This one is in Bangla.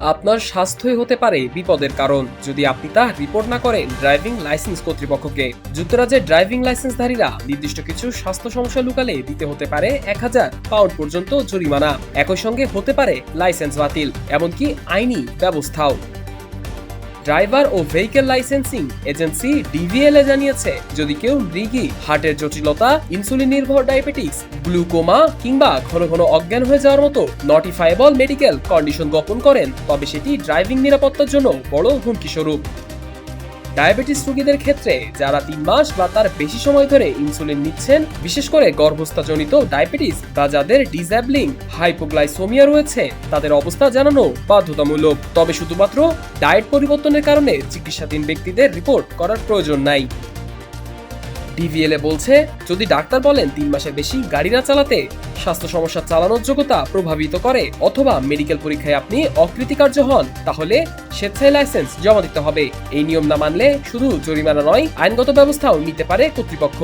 আপনার স্বাস্থ্যই হতে পারে বিপদের কারণ। যদি আপনি তা রিপোর্ট না করেন ড্রাইভিং লাইসেন্স কর্তৃপক্ষকে। যুক্তরাজ্যের ড্রাইভিং লাইসেন্সধারীরা নির্দিষ্ট কিছু স্বাস্থ্য সমস্যা লুকালে দিতে হতে পারে এক হাজার পাউন্ড পর্যন্ত জরিমানা। একই সঙ্গে হতে পারে লাইসেন্স বাতিল, এমনকি আইনি ব্যবস্থাও। ড্রাইভার ও ভেহিকেল লাইসেন্সিং এজেন্সি ডিভিএলএ জানিয়েছে, যদি কেউ মৃগি, হার্টের জটিলতা, ইনসুলিন নির্ভর ডায়াবেটিস, গ্লুকোমা কিংবা ঘন ঘন অজ্ঞান হয়ে যাওয়ার মতো নটিফাইবল মেডিকেল কন্ডিশন গোপন করেন, তবে সেটি ড্রাইভিং নিরাপত্তার জন্য বড় হুমকি স্বরূপ। ডায়াবেটিস রোগীদের ক্ষেত্রে যারা তিন মাস বা তার বেশি সময় ধরে ইনসুলিন নিচ্ছেন, বিশেষ করে গর্ভস্থাজনিত ডায়াবেটিস বা যাদের ডিজ্যাবলিং হাইপোগ্লাইসোমিয়া রয়েছে, তাদের অবস্থা জানানো বাধ্যতামূলক। তবে শুধুমাত্র ডায়েট পরিবর্তনের কারণে চিকিৎসাধীন ব্যক্তিদের রিপোর্ট করার প্রয়োজন নাই। ডিভিএলএ বলছে, যদি ডাক্তার বলেন তিন মাসের বেশি গাড়ি না চালাতে, স্বাস্থ্য সমস্যা চালানোর যোগ্যতা প্রভাবিত করে অথবা মেডিকেল পরীক্ষায় আপনি অকৃতিকার্য হন, তাহলে স্বেচ্ছায় লাইসেন্স জমা দিতে হবে। এই নিয়ম না মানলে শুধু জরিমানা নয়, আইনগত ব্যবস্থাও নিতে পারে কর্তৃপক্ষ।